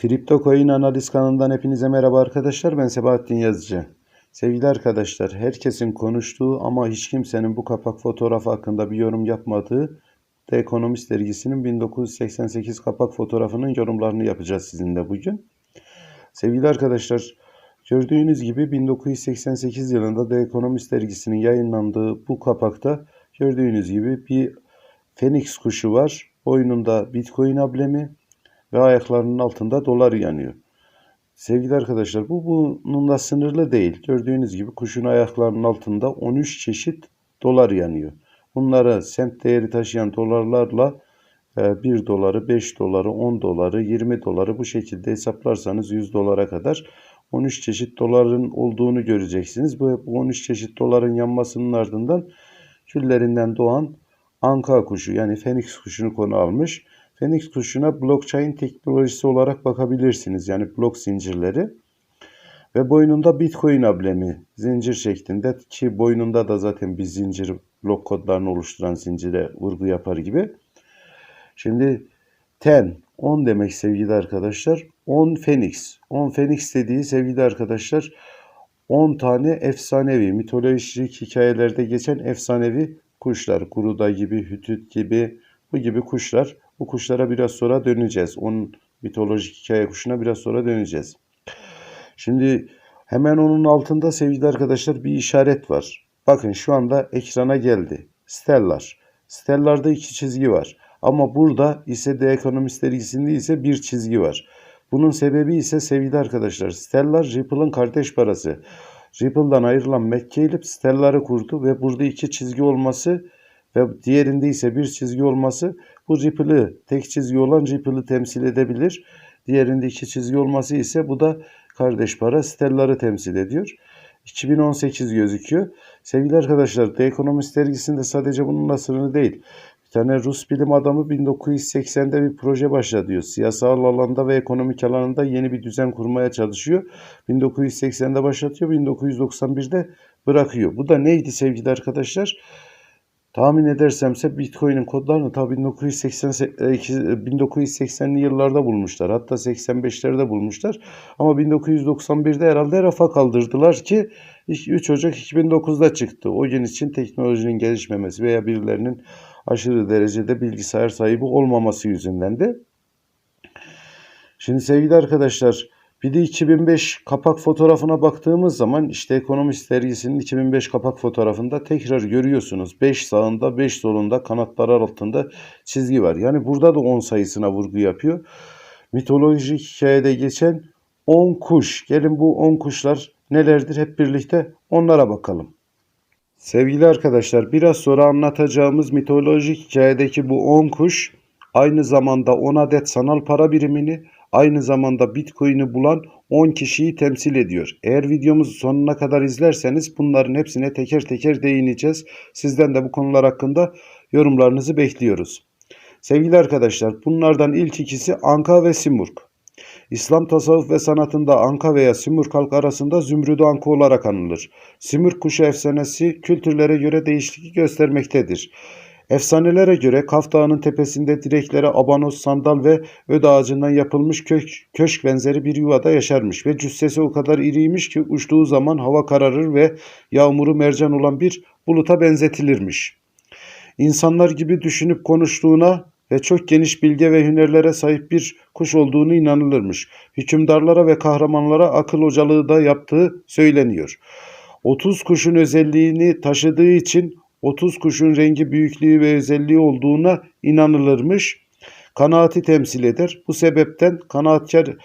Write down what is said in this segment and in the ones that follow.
Kripto Coin Analiz kanalından hepinize merhaba arkadaşlar. Ben Sebahattin Yazıcı. Sevgili arkadaşlar, herkesin konuştuğu ama hiç kimsenin bu kapak fotoğrafı hakkında bir yorum yapmadığı The Economist dergisinin 1988 kapak fotoğrafının yorumlarını yapacağız sizinle bugün. Sevgili arkadaşlar, gördüğünüz gibi 1988 yılında The Economist dergisinin yayınlandığı bu kapakta gördüğünüz gibi bir Phoenix kuşu var. Boynunda Bitcoin ablemi ve ayaklarının altında dolar yanıyor. Sevgili arkadaşlar bu bununla sınırlı değil. Gördüğünüz gibi kuşun ayaklarının altında 13 çeşit dolar yanıyor. Bunlara semt değeri taşıyan dolarlarla 1 e, doları, 5 doları, 10 doları, 20 doları bu şekilde hesaplarsanız 100 dolara kadar 13 çeşit doların olduğunu göreceksiniz. Bu 13 çeşit doların yanmasının ardından küllerinden doğan anka kuşu yani fenix kuşunu konu almış. Phoenix kuşuna blockchain teknolojisi olarak bakabilirsiniz. Yani blok zincirleri. Ve boynunda Bitcoin ablemi zincir şeklinde ki boynunda da zaten bir zincir blok kodlarını oluşturan zincire vurgu yapar gibi. Şimdi 10, 10 demek sevgili arkadaşlar. 10 Phoenix. 10 Phoenix dediği sevgili arkadaşlar 10 tane efsanevi, mitolojik hikayelerde geçen efsanevi kuşlar. Guruda gibi, Hütüt gibi bu gibi kuşlar bu kuşlara biraz sonra döneceğiz. Onun mitolojik hikaye kuşuna biraz sonra döneceğiz. Şimdi hemen onun altında sevgili arkadaşlar bir işaret var. Bakın şu anda ekrana geldi. Stellar. Stellar'da iki çizgi var. Ama burada ise The Economist dergisinde ise bir çizgi var. Bunun sebebi ise sevgili arkadaşlar Stellar Ripple'ın kardeş parası. Ripple'dan ayrılan McCaleb Stellar'ı kurdu ve burada iki çizgi olması ve diğerinde ise bir çizgi olması bu Ripple'ı tek çizgi olan Ripple'ı temsil edebilir. Diğerinde iki çizgi olması ise bu da kardeş para Stellar'ı temsil ediyor. 2018 gözüküyor. Sevgili arkadaşlar The Economist dergisinde sadece bununla sınırlı değil. Bir tane Rus bilim adamı 1980'de bir proje başlatıyor. Siyasal alanda ve ekonomik alanında yeni bir düzen kurmaya çalışıyor. 1980'de başlatıyor, 1991'de bırakıyor. Bu da neydi sevgili arkadaşlar? Tahmin edersemse Bitcoin'in kodlarını ta 1980 1980'li yıllarda bulmuşlar. Hatta 85'lerde bulmuşlar. Ama 1991'de herhalde rafa kaldırdılar ki 3 Ocak 2009'da çıktı. O gün için teknolojinin gelişmemesi veya birilerinin aşırı derecede bilgisayar sahibi olmaması yüzünden de. Şimdi sevgili arkadaşlar bir de 2005 kapak fotoğrafına baktığımız zaman işte Ekonomist dergisinin 2005 kapak fotoğrafında tekrar görüyorsunuz. 5 sağında 5 solunda kanatlar altında çizgi var. Yani burada da 10 sayısına vurgu yapıyor. Mitolojik hikayede geçen 10 kuş. Gelin bu 10 kuşlar nelerdir hep birlikte onlara bakalım. Sevgili arkadaşlar biraz sonra anlatacağımız mitolojik hikayedeki bu 10 kuş aynı zamanda 10 adet sanal para birimini aynı zamanda Bitcoin'i bulan 10 kişiyi temsil ediyor. Eğer videomuzu sonuna kadar izlerseniz bunların hepsine teker teker değineceğiz. Sizden de bu konular hakkında yorumlarınızı bekliyoruz. Sevgili arkadaşlar bunlardan ilk ikisi Anka ve Simurg. İslam tasavvuf ve sanatında Anka veya Simurg halk arasında Zümrüdü Anka olarak anılır. Simurg kuşu efsanesi kültürlere göre değişiklik göstermektedir. Efsanelere göre Kaf Dağı'nın tepesinde direklere abanos, sandal ve öd ağacından yapılmış kök, köşk benzeri bir yuvada yaşarmış ve cüssesi o kadar iriymiş ki uçtuğu zaman hava kararır ve yağmuru mercan olan bir buluta benzetilirmiş. İnsanlar gibi düşünüp konuştuğuna ve çok geniş bilge ve hünerlere sahip bir kuş olduğunu inanılırmış. Hükümdarlara ve kahramanlara akıl hocalığı da yaptığı söyleniyor. 30 kuşun özelliğini taşıdığı için 30 kuşun rengi, büyüklüğü ve özelliği olduğuna inanılırmış. Kanaati temsil eder. Bu sebepten kanaatkar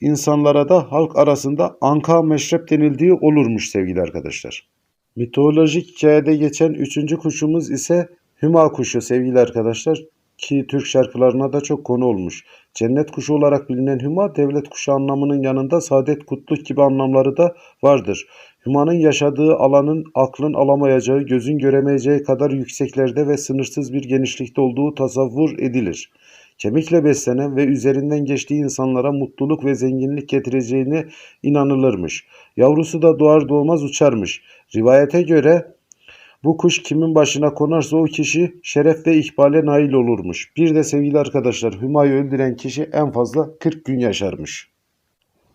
insanlara da halk arasında anka meşrep denildiği olurmuş sevgili arkadaşlar. Mitolojik hikayede geçen üçüncü kuşumuz ise Hüma kuşu sevgili arkadaşlar ki Türk şarkılarına da çok konu olmuş. Cennet kuşu olarak bilinen Hüma devlet kuşu anlamının yanında saadet kutluk gibi anlamları da vardır. Hüma'nın yaşadığı alanın aklın alamayacağı, gözün göremeyeceği kadar yükseklerde ve sınırsız bir genişlikte olduğu tasavvur edilir. Kemikle beslenen ve üzerinden geçtiği insanlara mutluluk ve zenginlik getireceğine inanılırmış. Yavrusu da doğar doğmaz uçarmış. Rivayete göre Bu kuş kimin başına konarsa o kişi şeref ve ikbale nail olurmuş. Bir de sevgili arkadaşlar Hümayı öldüren kişi en fazla 40 gün yaşarmış.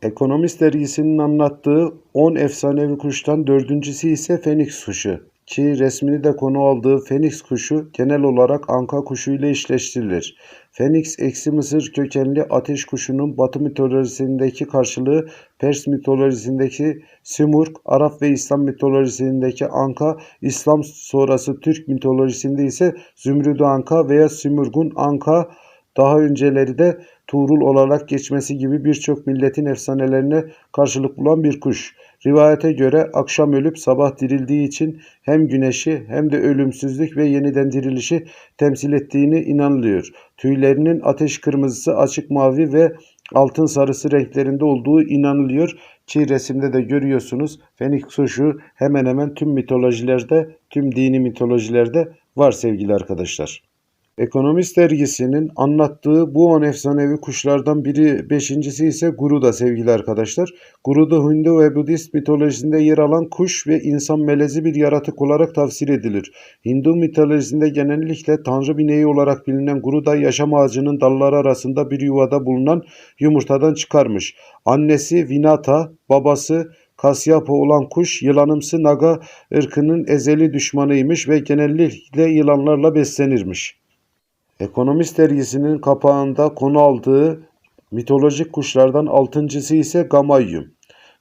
Ekonomist dergisinin anlattığı 10 efsanevi kuştan dördüncüsü ise Feniks kuşu ki resmini de konu aldığı Feniks kuşu genel olarak anka kuşu ile eşleştirilir. Feniks eksi Mısır kökenli ateş kuşunun Batı mitolojisindeki karşılığı Pers mitolojisindeki Simurg, Arap ve İslam mitolojisindeki Anka, İslam sonrası Türk mitolojisinde ise Zümrüdü Anka veya Simurgun Anka daha önceleri de Tuğrul olarak geçmesi gibi birçok milletin efsanelerine karşılık bulan bir kuş. Rivayete göre akşam ölüp sabah dirildiği için hem güneşi hem de ölümsüzlük ve yeniden dirilişi temsil ettiğini inanılıyor. Tüylerinin ateş kırmızısı, açık mavi ve altın sarısı renklerinde olduğu inanılıyor ki resimde de görüyorsunuz. Feniks kuşu hemen hemen tüm mitolojilerde, tüm dini mitolojilerde var sevgili arkadaşlar. Ekonomist dergisinin anlattığı bu on efsanevi kuşlardan biri beşincisi ise Guruda sevgili arkadaşlar. Guruda Hindu ve Budist mitolojisinde yer alan kuş ve insan melezi bir yaratık olarak tafsir edilir. Hindu mitolojisinde genellikle tanrı bineği olarak bilinen Guruda yaşam ağacının dalları arasında bir yuvada bulunan yumurtadan çıkarmış. Annesi Vinata, babası Kasyapa olan kuş yılanımsı naga ırkının ezeli düşmanıymış ve genellikle yılanlarla beslenirmiş. Ekonomist dergisinin kapağında konu aldığı mitolojik kuşlardan altıncısı ise Gamayyum.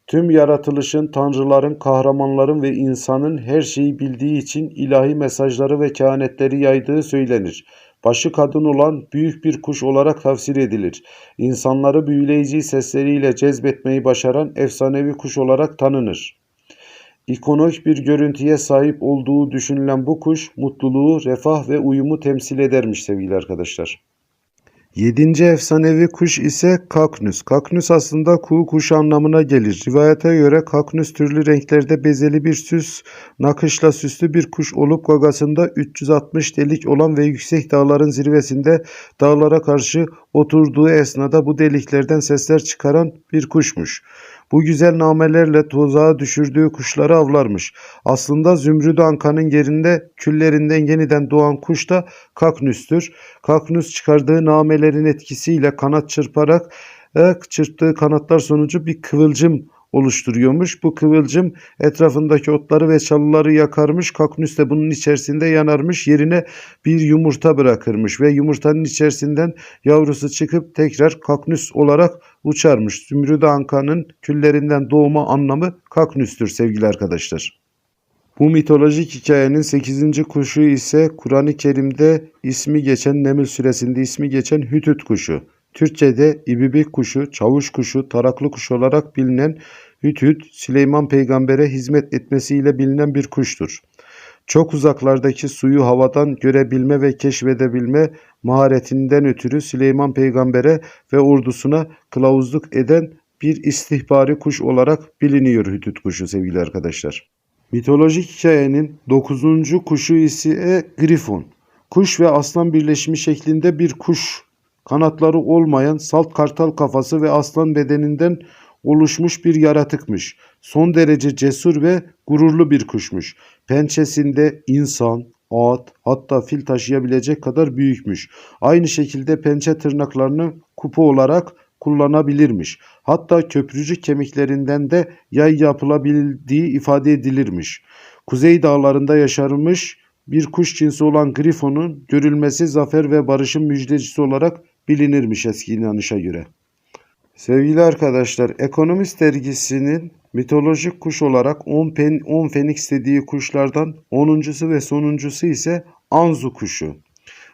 Tüm yaratılışın, tanrıların, kahramanların ve insanın her şeyi bildiği için ilahi mesajları ve kehanetleri yaydığı söylenir. Başı kadın olan büyük bir kuş olarak tafsir edilir. İnsanları büyüleyici sesleriyle cezbetmeyi başaran efsanevi kuş olarak tanınır. İkonik bir görüntüye sahip olduğu düşünülen bu kuş mutluluğu, refah ve uyumu temsil edermiş sevgili arkadaşlar. Yedinci efsanevi kuş ise kaknüs. Kaknüs aslında kuğu kuşu anlamına gelir. Rivayete göre kaknüs türlü renklerde bezeli bir süs, nakışla süslü bir kuş olup gagasında 360 delik olan ve yüksek dağların zirvesinde dağlara karşı oturduğu esnada bu deliklerden sesler çıkaran bir kuşmuş. Bu güzel namelerle tuzağa düşürdüğü kuşları avlarmış. Aslında Zümrüt Anka'nın yerinde küllerinden yeniden doğan kuş da Kaknüs'tür. Kaknüs çıkardığı namelerin etkisiyle kanat çırparak e, çırptığı kanatlar sonucu bir kıvılcım oluşturuyormuş. Bu kıvılcım etrafındaki otları ve çalıları yakarmış. Kaknüs de bunun içerisinde yanarmış. Yerine bir yumurta bırakırmış ve yumurtanın içerisinden yavrusu çıkıp tekrar kaknüs olarak uçarmış. Zümrüt Anka'nın küllerinden doğma anlamı kaknüstür sevgili arkadaşlar. Bu mitolojik hikayenin 8. kuşu ise Kur'an-ı Kerim'de ismi geçen Neml suresinde ismi geçen Hütüt kuşu. Türkçe'de ibibik kuşu, çavuş kuşu, taraklı kuş olarak bilinen hütüt, Süleyman peygambere hizmet etmesiyle bilinen bir kuştur. Çok uzaklardaki suyu havadan görebilme ve keşfedebilme maharetinden ötürü Süleyman peygambere ve ordusuna kılavuzluk eden bir istihbari kuş olarak biliniyor hütüt kuşu sevgili arkadaşlar. Mitolojik hikayenin 9. kuşu ise Grifon. Kuş ve aslan birleşimi şeklinde bir kuş kanatları olmayan salt kartal kafası ve aslan bedeninden oluşmuş bir yaratıkmış. Son derece cesur ve gururlu bir kuşmuş. Pençesinde insan, at, hatta fil taşıyabilecek kadar büyükmüş. Aynı şekilde pençe tırnaklarını kupa olarak kullanabilirmiş. Hatta köprücük kemiklerinden de yay yapılabildiği ifade edilirmiş. Kuzey dağlarında yaşarmış bir kuş cinsi olan grifonun görülmesi zafer ve barışın müjdecisi olarak bilinirmiş eski inanışa göre. Sevgili arkadaşlar, Ekonomist dergisinin mitolojik kuş olarak 10 pen 10 feniks dediği kuşlardan 10.sü ve sonuncusu ise Anzu kuşu.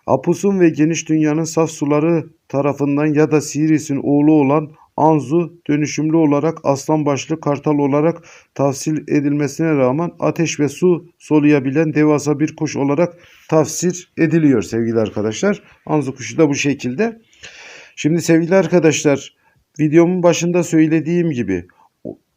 Apus'un ve geniş dünyanın saf suları tarafından ya da Siris'in oğlu olan Anzu dönüşümlü olarak aslan başlı kartal olarak tafsil edilmesine rağmen ateş ve su soluyabilen devasa bir kuş olarak tafsir ediliyor sevgili arkadaşlar. Anzu kuşu da bu şekilde. Şimdi sevgili arkadaşlar videomun başında söylediğim gibi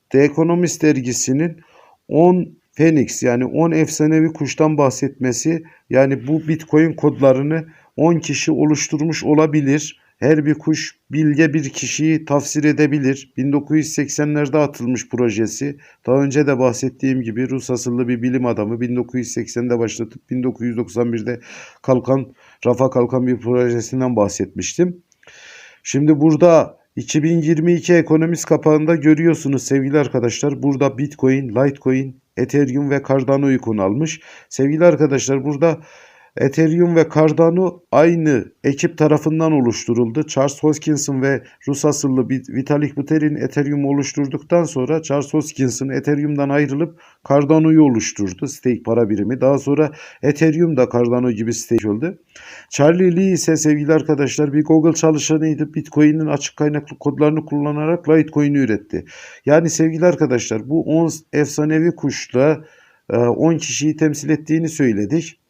The Economist dergisinin 10 Phoenix yani 10 efsanevi kuştan bahsetmesi yani bu Bitcoin kodlarını 10 kişi oluşturmuş olabilir. Her bir kuş bilge bir kişiyi tafsir edebilir. 1980'lerde atılmış projesi. Daha önce de bahsettiğim gibi Rus asıllı bir bilim adamı 1980'de başlatıp 1991'de kalkan rafa kalkan bir projesinden bahsetmiştim. Şimdi burada 2022 ekonomist kapağında görüyorsunuz sevgili arkadaşlar. Burada Bitcoin, Litecoin, Ethereum ve Cardano'yu konu almış. Sevgili arkadaşlar burada Ethereum ve Cardano aynı ekip tarafından oluşturuldu. Charles Hoskinson ve Rus asıllı Vitalik Buterin Ethereum oluşturduktan sonra Charles Hoskinson Ethereum'dan ayrılıp Cardano'yu oluşturdu. Stake para birimi. Daha sonra Ethereum da Cardano gibi stake oldu. Charlie Lee ise sevgili arkadaşlar bir Google çalışanıydı. Bitcoin'in açık kaynaklı kodlarını kullanarak Litecoin'i üretti. Yani sevgili arkadaşlar bu 10 efsanevi kuşla 10 kişiyi temsil ettiğini söyledik.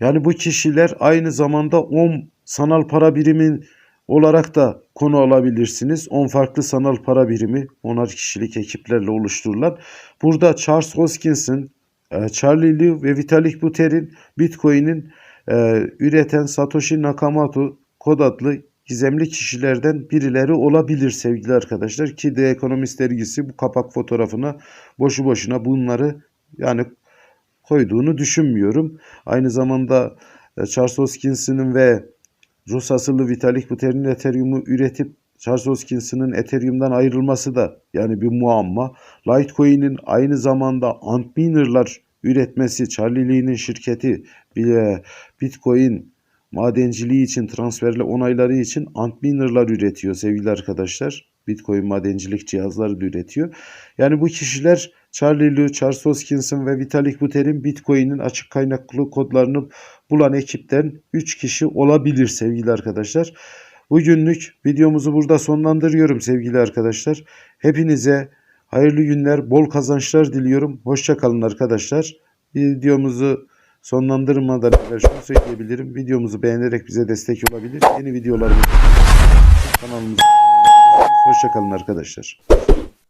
Yani bu kişiler aynı zamanda 10 sanal para birimin olarak da konu alabilirsiniz. 10 farklı sanal para birimi 10'ar kişilik ekiplerle oluşturulan. Burada Charles Hoskinson, e, Charlie Liu ve Vitalik Buterin Bitcoin'in e, üreten Satoshi Nakamoto kod adlı gizemli kişilerden birileri olabilir sevgili arkadaşlar. Ki The Economist dergisi bu kapak fotoğrafına boşu boşuna bunları yani koyduğunu düşünmüyorum. Aynı zamanda e, Charles Hoskinson'ın ve Rus asıllı Vitalik Buterin'in Ethereum'u üretip Charles Hoskinson'ın Ethereum'dan ayrılması da yani bir muamma. Litecoin'in aynı zamanda Antminer'lar üretmesi, Charlie Lee'nin şirketi bile Bitcoin madenciliği için transferle onayları için Antminer'lar üretiyor sevgili arkadaşlar. Bitcoin madencilik cihazları da üretiyor. Yani bu kişiler Charlie Liu, Charles Hoskinson ve Vitalik Buterin Bitcoin'in açık kaynaklı kodlarını bulan ekipten 3 kişi olabilir sevgili arkadaşlar. Bugünlük videomuzu burada sonlandırıyorum sevgili arkadaşlar. Hepinize hayırlı günler, bol kazançlar diliyorum. Hoşçakalın arkadaşlar. Videomuzu sonlandırmadan evvel şunu söyleyebilirim. Videomuzu beğenerek bize destek olabilir. Yeni videolarımız kanalımıza Hoşçakalın arkadaşlar.